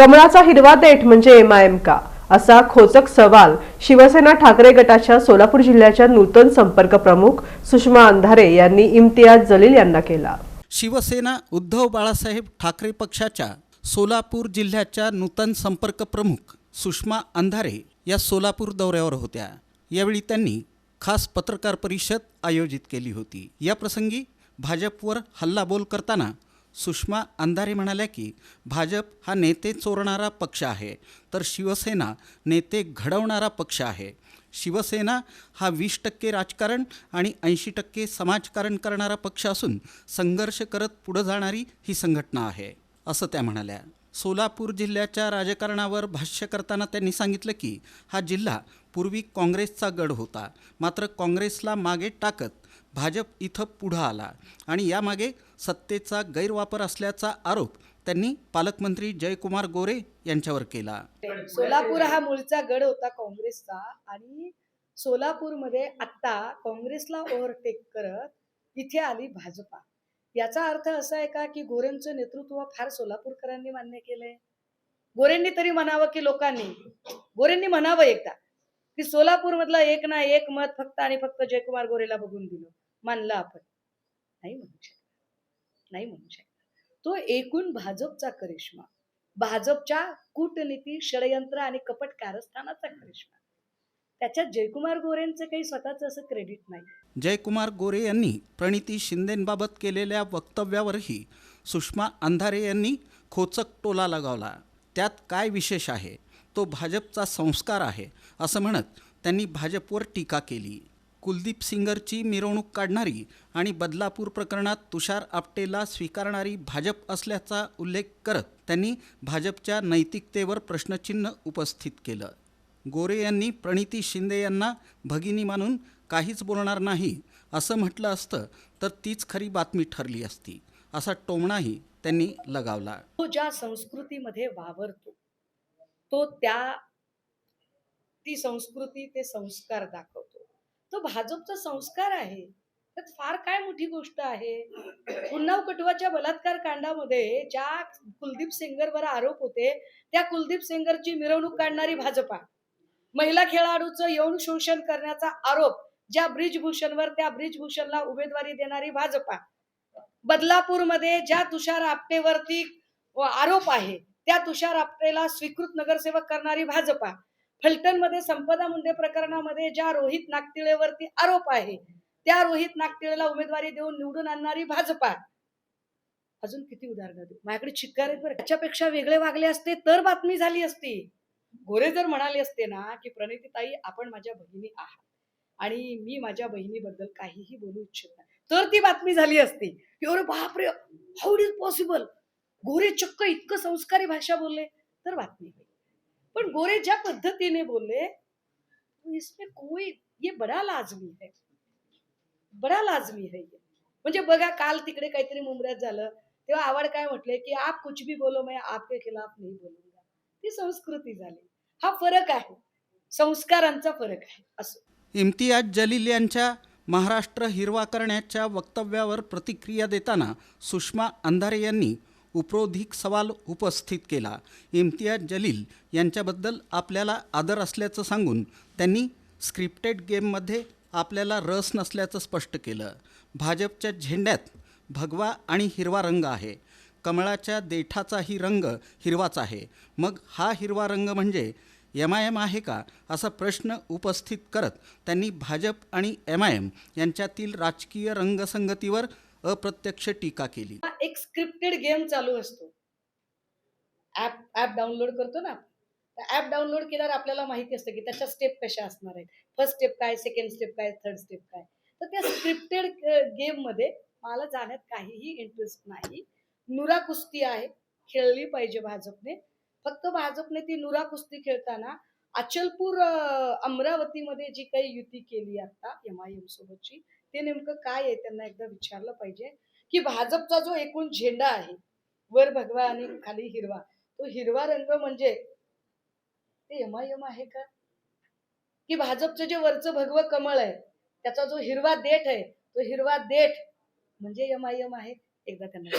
कमळाचा हिरवा देठ म्हणजे एमआयएम का असा खोचक सवाल शिवसेना ठाकरे गटाच्या सोलापूर जिल्ह्याच्या नूतन संपर्क प्रमुख सुषमा अंधारे यांनी इम्तियाज जलील यांना केला. शिवसेना उद्धव बाळासाहेब ठाकरे पक्षाच्या सोलापूर जिल्ह्याच्या नूतन संपर्क प्रमुख सुषमा अंधारे या सोलापूर दौऱ्यावर होत्या. यावेळी त्यांनी खास पत्रकार परिषद आयोजित केली होती. या प्रसंगी भाजपवर हल्लाबोल करताना सुषमा अंधारे म्हणाल्या की भाजप हा नेते चोरणारा पक्ष आहे तर शिवसेना नेते घडवणारा पक्ष आहे. शिवसेना हा वीस टक्के राजकारण आणि ऐंशी टक्के समाजकारण करणारा पक्ष असून संघर्ष करत पुढं जाणारी ही संघटना आहे असं त्या म्हणाल्या. सोलापूर जिल्ह्याच्या राजकारणावर भाष्य करताना त्यांनी सांगितलं की हा जिल्हा पूर्वी काँग्रेसचा गड होता मात्र काँग्रेसला मागे टाकत भाजप इथं पुढं आला. आणि यामागे सत्तेचा गैरवापर असल्याचा आरोप त्यांनी पालकमंत्री जयकुमार गोरे यांच्यावर केला. सोलापूर हा मूळचा गड होता काँग्रेसचा आणि सोलापूरमध्ये आत्ता काँग्रेसला ओव्हरटेक करत इथे आली भाजपा. याचा अर्थ असा आहे का की गोरेंचं नेतृत्व फार सोलापूरकरांनी मान्य केलंय? गोरेंनी तरी म्हणावं की लोकांनी? गोरेंनी म्हणावं एकदा. की सोलापूरमधला एक ना एक मत फक्त आणि फक्त जयकुमार गोरेला बघून दिलं. मानलं आपण. नाही म्हणू शकत. नाही म्हणू शकत. तो एकूण भाजपचा करिश्मा. भाजपच्या कूटनीती षडयंत्र आणि कपट कारस्थानाचा करिश्मा. त्याच्यात जयकुमार गोरेंचं काही स्वतःच असं क्रेडिट नाही. जयकुमार गोरे यांनी प्रणिती शिंदेंबाबत केलेल्या वक्तव्यावरही सुषमा अंधारे यांनी खोचक टोला लगावला. त्यात काय विशेष आहे? तो भाजपचा संस्कार आहे असं म्हणत त्यांनी भाजपवर टीका केली. कुलदीप सिंगरची मिरवणूक काढणारी आणि बदलापूर प्रकरणात तुषार आपटेला स्वीकारणारी भाजप असल्याचा उल्लेख करत त्यांनी भाजपच्या नैतिकतेवर प्रश्नचिन्ह उपस्थित केलं. गोरे यांनी प्रणिती शिंदे यांना भगिनी मानून काहीच बोलणार नाही असं म्हटलं असतं तर तीच खरी बातमी ठरली असती असा टोमणाही त्यांनी लगावला. तो ज्या संस्कृतीमध्ये वावरतो तो त्या ती संस्कृती ते संस्कार दाखवतो. तो भाजपचा संस्कार आहे. त्यात फार काय मोठी गोष्ट आहे? उन्नाव कटुवाच्या बलात्कार कांडामध्ये ज्या कुलदीप सेंगरवर आरोप होते त्या कुलदीप सेंगरची मिरवणूक काढणारी भाजपा. महिला खेळाडूचं यौन शोषण करण्याचा आरोप ज्या ब्रिजभूषणवर त्या ब्रिजभूषणला उमेदवारी देणारी भाजपा. बदलापूरमध्ये ज्या तुषार आपटेवरती आरोप आहे त्या तुषार आपटेला स्वीकृत नगरसेवक करणारी भाजपा. फलटणमध्ये संपदा मुंडे प्रकरणामध्ये ज्या रोहित नागतिळेवरती आरोप आहे त्या रोहित नागतिळेला उमेदवारी देऊन निवडून आणणारी भाजपा. अजून किती उदाहरणं देऊ? माझ्याकडे चिक्कार आहेत त्याच्यापेक्षा वेगळे वागले असते तर बातमी झाली असती. गोरे जर म्हणाले असते ना की प्रणितीताई आपण माझ्या बहिणी आहात. आणि मी माझ्या बहिणीबद्दल काहीही बोलू इच्छित नाही. तर ती बातमी झाली असती. की अरे बापरे! हाऊ इज पॉसिबल गोरे चक्क इतकं संस्कारी भाषा बोलले तर बातमी होईल. पण गोरे ज्या पद्धतीने बोलले इसमें कोई ये बडा लाजमी है. बडा लाजमी है ये. म्हणजे बघा काल तिकडे काहीतरी मुंबऱ्यात झालं तेव्हा आवड काय म्हटले की आप कुछ भी बोलो मैं आपके खिलाफ नहीं बोलूंगा. ती संस्कृती झाली. हा फरक आहे. संस्कारांचा फरक आहे. असं. इम्तियाज जलील यांच्या महाराष्ट्र हिरवा करण्याच्या वक्तव्यावर प्रतिक्रिया देताना सुषमा अंधारे यांनी उपरोधिक सवाल उपस्थित केला. इम्तियाज जलील यांच्याबद्दल आपल्याला आदर असल्याचं सांगून त्यांनी स्क्रिप्टेड गेममध्ये आपल्याला रस नसल्याचं स्पष्ट केलं. भाजपच्या झेंड्यात भगवा आणि हिरवा रंग आहे. कमळाच्या देठाचाही रंग हिरवाच आहे. मग हा हिरवा रंग म्हणजे एम आय एम आहे का? असा प्रश्न उपस्थित करत त्यांनी भाजप आणि एम आय एम यांच्यातील राजकीय रंगसंगतीवर अप्रत्यक्ष टीका केली. एक स्क्रिप्टेड गेम चालू असतो. ऍप ऍप डाउनलोड करतो ना ऍप डाउनलोड केल्यावर आपल्याला माहिती असतं की त्याच्या स्टेप कशा असणार आहेत. फर्स्ट स्टेप काय सेकंड स्टेप काय थर्ड स्टेप काय. तर त्या स्क्रिप्टेड गेममध्ये मला जाण्यात काहीही इंटरेस्ट नाही. नुरा कुस्ती आहे. खेळली पाहिजे भाजपने. फक्त भाजपने ती नुरा कुस्ती खेळताना अचलपूर अमरावतीमध्ये जी काही युती केली आता एम आय एम सोबतची ते नेमकं काय आहे त्यांना एकदा विचारलं पाहिजे. की भाजपचा जो एकूण झेंडा आहे वर भगवा आणि खाली हिरवा तो हिरवा रंग म्हणजे ते यमायम आहे का? की भाजपचं जे वरचं भगवं कमळ आहे त्याचा जो हिरवा देठ आहे तो हिरवा देठ म्हणजे यमायम आय आहे? एकदा त्यांना